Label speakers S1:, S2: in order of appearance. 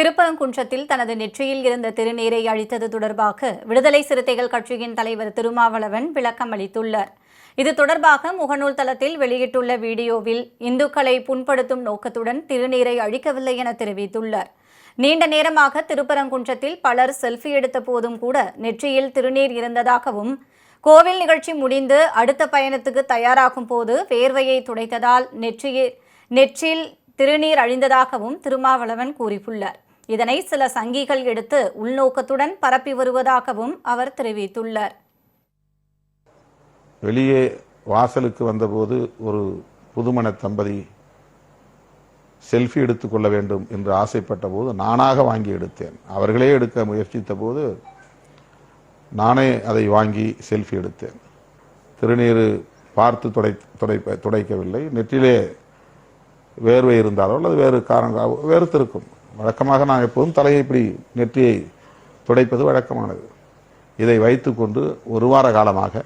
S1: திருப்பரங்குன்றத்தில் தனது நெற்றியில் இருந்த திருநீரை அழித்தது தொடர்பாக விடுதலை சிறுத்தைகள் கட்சியின் தலைவர் திருமாவளவன் விளக்கம் அளித்துள்ளார். இது தொடர்பாக முகநூல் தளத்தில் வெளியிட்டுள்ள வீடியோவில் இந்துக்களை புண்படுத்தும் நோக்கத்துடன் திருநீரை அழிக்கவில்லை என தெரிவித்துள்ளார். நீண்ட நேரமாக திருப்பரங்குன்றத்தில் பலர் செல்ஃபி எடுத்த போதும் கூட நெற்றியில் திருநீர் இருந்ததாகவும் கோவில் நிகழ்ச்சி முடிந்து அடுத்த பயணத்துக்கு தயாராகும் போது வேர்வையை துடைத்ததால் நெற்றியில் நெற்றில் திருநீர் அழிந்ததாகவும் திருமாவளவன் கூறியுள்ளார். இதனை சில சங்கிகள் எடுத்து உள்நோக்கத்துடன் பரப்பி வருவதாகவும் அவர் தெரிவித்துள்ளார்.
S2: வெளியே வாசலுக்கு வந்தபோது ஒரு புதுமண தம்பதி செல்ஃபி எடுத்துக்கொள்ள வேண்டும் என்று ஆசைப்பட்ட போது நானாக வாங்கி எடுத்தேன். அவர்களே எடுக்க முயற்சித்த போது நானே அதை வாங்கி செல்ஃபி எடுத்தேன். திருநீர் பார்த்து துடை துடைப்ப துடைக்கவில்லை. நெற்றிலே வேர்வை இருந்தாலோ அல்லது வேறு காரணம் வேறுத்திருக்கும் வழக்கமாக நான் எப்போதும் தலையை இப்படி நெற்றியை துடைப்பது வழக்கமானது. இதை வைத்துக்கொண்டு ஒரு வார காலமாக